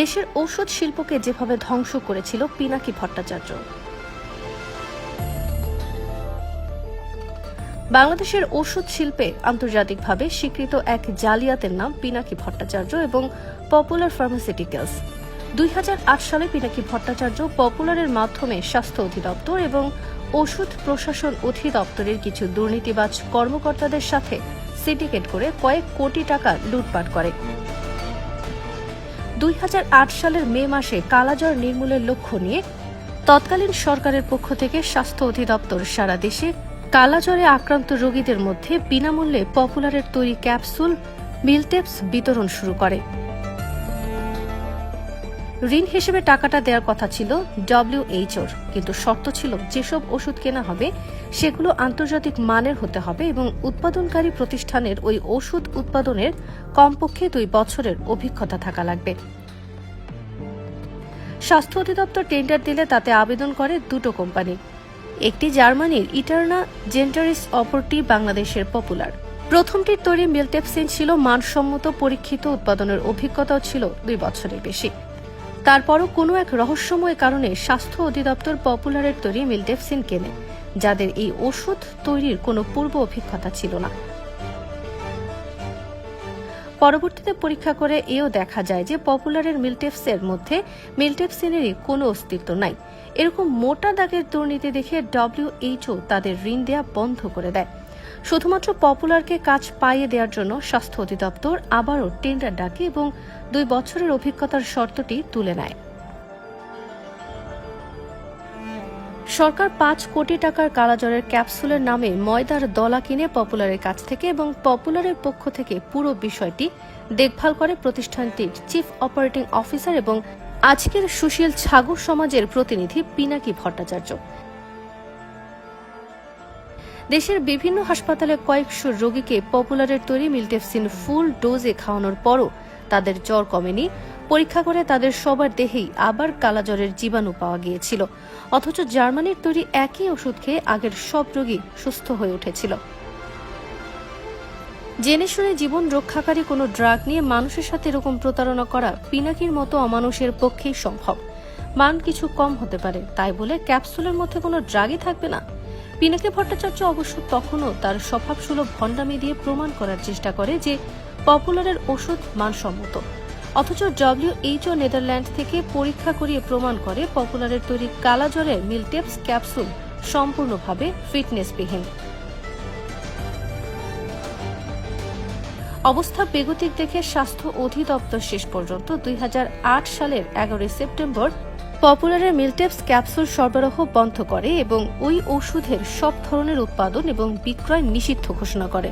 দেশের ঔষধ শিল্পকে যেভাবে ধ্বংস করেছিল পিনাকি ভট্টাচার্য। বাংলাদেশের ওষুধ শিল্পে আন্তর্জাতিকভাবে স্বীকৃত এক জালিয়াতের নাম পিনাকি ভট্টাচার্য এবং পপুলার ফার্মাসিউটিক্যালস। দুই হাজার আট সালে পিনাকি ভট্টাচার্য পপুলারের মাধ্যমে স্বাস্থ্য অধিদপ্তর এবং ওষুধ প্রশাসন অধিদপ্তরের কিছু দুর্নীতিবাজ কর্মকর্তাদের সাথে সিন্ডিকেট করে কয়েক কোটি টাকা লুটপাট করে। দুই হাজার আট সালের মে মাসে কালাজ্বর নির্মূলের লক্ষ্য নিয়ে তৎকালীন সরকারের পক্ষ থেকে স্বাস্থ্য অধিদপ্তর সারা দেশে কালাজ্বরে আক্রান্ত রোগীদের মধ্যে বিনামূল্যে পপুলারের তৈরি ক্যাপসুল মিলটেপস বিতরণ শুরু করে। ঋণ হিসেবে টাকাটা দেওয়ার কথা ছিল ডব্লিউএইচওর কিন্তু শর্ত ছিল যেসব ওষুধ কেনা হবে, সেগুলো আন্তর্জাতিক মানের হতে হবে এবং উৎপাদনকারী প্রতিষ্ঠানের ওই ওষুধ উৎপাদনের কমপক্ষে দুই বছরের অভিজ্ঞতা থাকা লাগবে। স্বাস্থ্য অধিদপ্তর টেন্ডার দিলে তাতে আবেদন করে দুটো কোম্পানি, একটি জার্মানির ইটার্না জেন্টারিস অপরটি বাংলাদেশের পপুলার। প্রথমটির তৈরি মিলটেপসিন ছিল মানসম্মত পরীক্ষিত উৎপাদনের অভিজ্ঞতাও ছিল দুই বছরের বেশি। তারপরও কোনো এক রহস্যময় কারণে স্বাস্থ্য অধিদপ্তর পপুলারের তৈরি মিলটেপসিন কেনে, যাদের এই ওষুধ তৈরির কোনো পূর্ব অভিজ্ঞতা ছিল না। পরবর্তীতে পরীক্ষা করে এও দেখা যায় যে পপুলারের মিলটেপসের মধ্যে মিলটেপসিনেরই কোনো অস্তিত্ব নাই। এরকম মোটা দাগের দুর্নীতি দেখে ডব্লিউএইচও তাদের ঋণ দেয়া বন্ধ করে দেয়। শুধুমাত্র পপুলারকে কাজ পাইয়ে দেওয়ার জন্য স্বাস্থ্য অধিদপ্তর আবারও টেন্ডার ডাকে এবং দুই বছরের অভিজ্ঞতার শর্তটি তুলে নেয়। সরকার পাঁচ কোটি টাকার কালাজ্বরের ক্যাপসুলের নামে ময়দার দলা কিনে পপুলারের কাছ থেকে এবং পপুলারের পক্ষ থেকে পুরো বিষয়টি দেখভাল করে প্রতিষ্ঠানটির চিফ অপারেটিং অফিসার এবং আজকের সুশীল ছাগু সমাজের প্রতিনিধি পিনাকি ভট্টাচার্য। দেশের বিভিন্ন হাসপাতালে কয়েকশো রোগীকে পপুলারের তৈরি মিলটেপসিন ফুল ডোজে খাওয়ানোর পরও তাদের জ্বর কমেনি। পরীক্ষা করে তাদের সবার দেহেই আবার কালাজ্বরের জীবাণু পাওয়া গিয়েছিল। অথচ জার্মানির তৈরি একই ওষুধ খেয়ে আগের সব রোগী সুস্থ হয়ে উঠেছিল। জেনে শুনে জীবন রক্ষাকারী কোনো ড্রাগ নিয়ে মানুষের সাথে এরকম প্রতারণা করা পিনাকির মতো অমানুষের পক্ষেই সম্ভব। মান কিছু কম হতে পারে, তাই বলে ক্যাপসুলের মধ্যে কোনো ড্রাগই থাকবে না। পিনাকি ভট্টাচার্য অবশ্য তখনও তার স্বভাবসুলভ ভণ্ডামি দিয়ে প্রমাণ করার চেষ্টা করে যে পপুলারের ওষুধ মানসম্মত। অথচ ডব্লিউএইচও নেদারল্যান্ড থেকে পরীক্ষা করিয়ে প্রমাণ করে পপুলারের তৈরি কালাজ্বরের মিলটেপস ক্যাপসুল সম্পূর্ণভাবে ফিটনেসবিহীন। অবস্থা বেগতিক দেখে স্বাস্থ্য অধিদপ্তর শেষ পর্যন্ত দুই হাজার আট সালের এগারোই সেপ্টেম্বর পপুলারের মিলটেপস ক্যাপসুল সরবরাহ বন্ধ করে এবং ওই ওষুধের সব ধরনের উৎপাদন এবং বিক্রয় নিষিদ্ধ ঘোষণা করে।